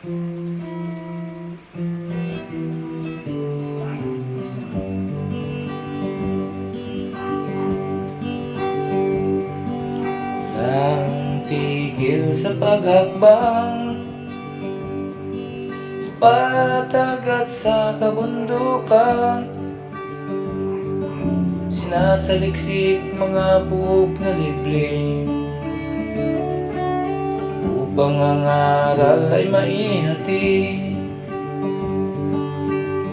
Walang tigil sa paghakbang Sa patagat sa kabundukan. Sinasaliksik mga buhok na liblib Upang ang aral ay maihati.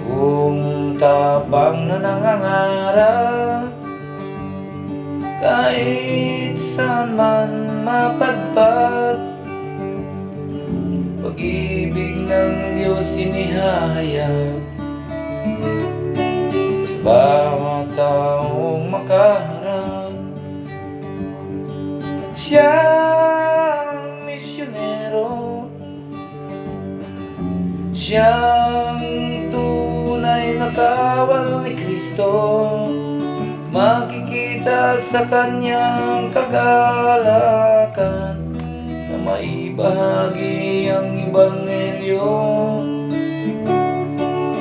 Kung tapang na nangangarap kahit saan man mapadpad Pag-ibig ng Diyos inihahayag Sa bawat taong makaharap Siyang Siyang tunay na kawal ni Kristo. Makikita sa kanyang kagalakan Na maibahagi ang Ebanghelyo.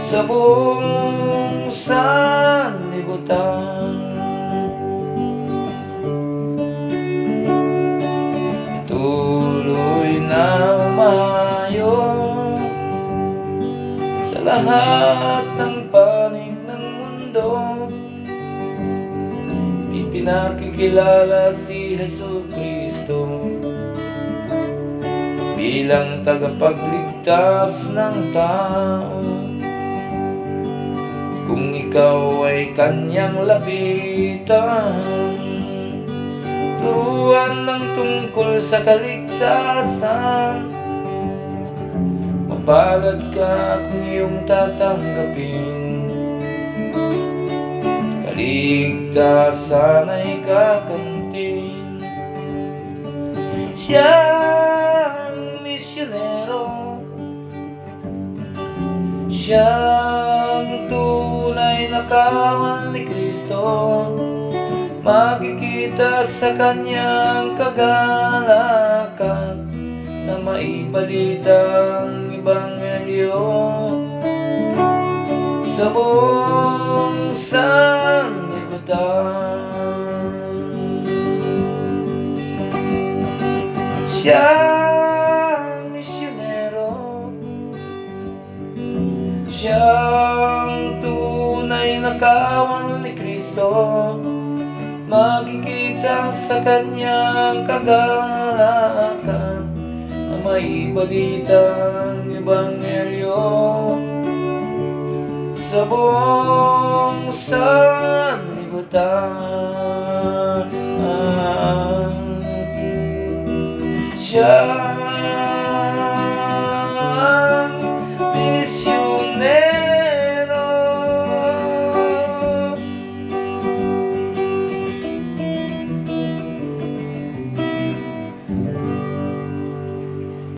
Sa buong sanlibutan lahat ng panig ng mundo Ipinakikilala si Heso Kristo bilang tagapagligtas ng tao. Kung ikaw ay kanyang lapitan, turuan ng tungkol sa kaligtasan. Mapalad ka kung iyong tatanggapin. Kaligtasan ay kakamtin. Siyang misyonero. Siyang tunay na kawal ni Kristo. Makikita sa kanyang kagalakan Na maibalitang Ebanghelyo sa buong sanlibutan. Siyang misyonero, siyang tunay na kawal ni Kristo, makikita sa kanyang kagalakan maipalitang ebanghelyo sa buong sanlibutan. Siya